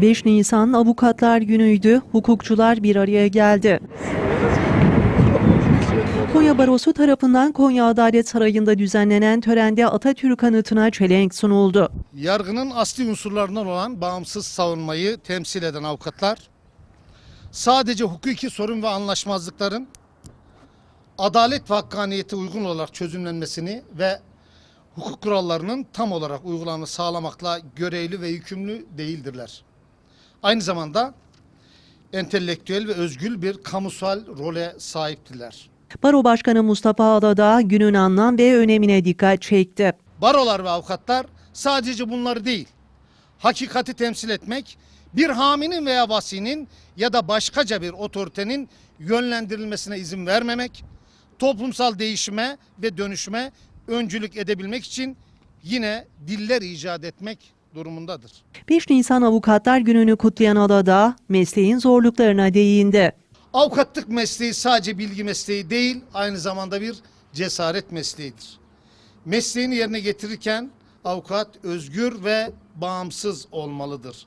5 Nisan Avukatlar Günü'ydü. Hukukçular bir araya geldi. Konya Barosu tarafından Konya Adalet Sarayı'nda düzenlenen törende Atatürk anıtına çelenk sunuldu. Yargının asli unsurlarından olan bağımsız savunmayı temsil eden avukatlar, sadece hukuki sorun ve anlaşmazlıkların adalet ve hakkaniyete uygun olarak çözümlenmesini ve hukuk kurallarının tam olarak uygulanmasını sağlamakla görevli ve yükümlü değildirler. Aynı zamanda entelektüel ve özgül bir kamusal role sahiptirler. Baro Başkanı Mustafa Aladağ günün anlam ve önemine dikkat çekti. Barolar ve avukatlar sadece bunları değil, hakikati temsil etmek, bir haminin veya vasinin ya da başkaca bir otoritenin yönlendirilmesine izin vermemek, toplumsal değişime ve dönüşme öncülük edebilmek için yine diller icat etmek durumundadır. 5 Nisan Avukatlar Günü'nü kutlayan Aladağ mesleğin zorluklarına değindi. Avukatlık mesleği sadece bilgi mesleği değil, aynı zamanda bir cesaret mesleğidir. Mesleğini yerine getirirken avukat özgür ve bağımsız olmalıdır.